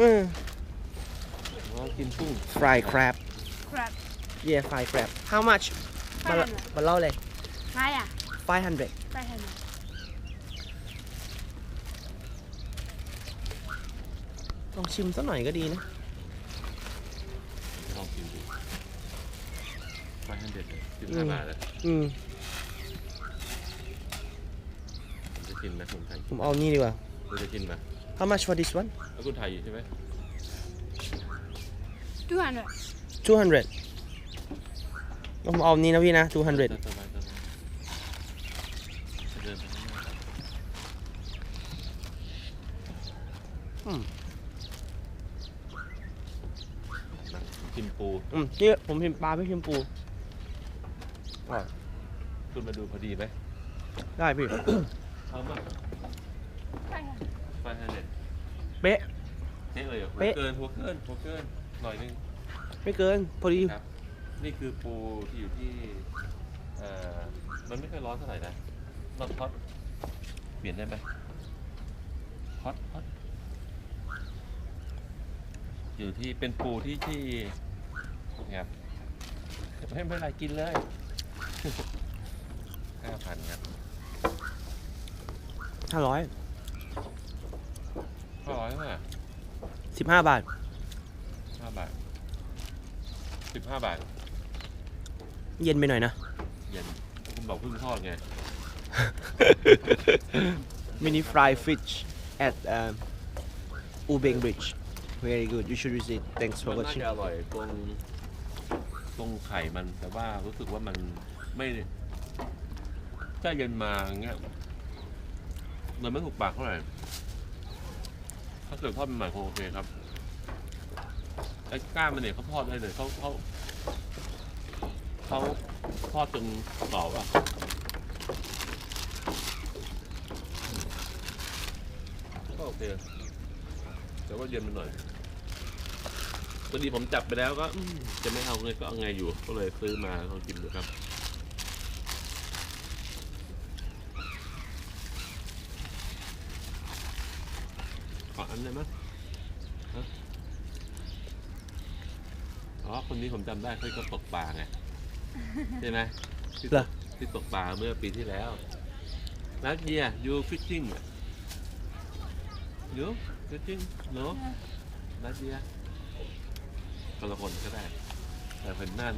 อืมอ๋อกินกุ้ง fry crab crab yeah fry crab how much มาละ 500 มาเล่าเลยใช่อะ500ไปทางไหนลองชิมสักหน่อยก็ดีนะ ลองกินดูไปฮันเด็ดสิบอืห้ามบาทเลยอืม ผมจะกินนะผมไทยผมเอานี่ดีกว่าคุณจะกินไหม how much for this one แล้วคุณไทยอยู่ใช่ไหม two hundred 200ผมเอานี้นะพี่นะ 200 สบายสบายเดินไปข้างหน้าครับอืมนะกินปูอืมนี่ผมพิมพ์ปลาไม่พิมพ์ปูอร่อยคุณมาดูพอดีไหมได้พี่ เอามาไปทาง ไหนไปฮันเด็ดเป๊ะ เท่เลยเหรอเป๊ะ เกินหัวเกินหัวเกินหน่อยนึงไม่เกิน พอดีครับ นี่คือปูที่อยู่ที่เอ่อมันไม่ค่อยร้อนเท่าไหร่นะนอนฮอตเปลี่ยนได้ไหมฮอตฮอตอยู่ที่เป็นปูที่ที่ครับไม่เป็นไรกินเลยห้าพันครับ500ห้าร้อย เท่าไหร่15บาทห้าบาทสิบห้าบาท เย็นไปหน่อยนะเย็นคุณบอกเพิ่งทอดไง mini fry fish at um, Ubeng Bridge very good you should visit thanks for มันน่า watching จะอร่อยตรงตรงไข่มันแต่ว่ารู้สึกว่ามันไม่ถ้าเย็นมาอย่างเงี้ยมันไม่ถูกปากเท่าไหร่ ถ้าเกิดทอดใหม่คงโอเคครับไอ้ก้านมันเนี่ยเขาทอดได้เลยเขาเขาเขาทอดจนกรอบอะก็โอเคแต่ว่าเย็นไปหน่อยพอดีผมจับไปแล้วก็จะไม่เอาไงก็เอาไงอยู่ก็เลยซื้อมาลองกินดูครับ ขออันได้ไหมฮะอ๋อ คนนี้ผมจำได้เขาก็ตกปลาไงใช่ไหมที่เหรอ ที่ตกปลาเมื่อปีที่แล้วนัดเยียยูฟิชชิ่งยูฟิชชิ่งโนนัดเยียคนละคนก็ได้ แต่เป็นหน้า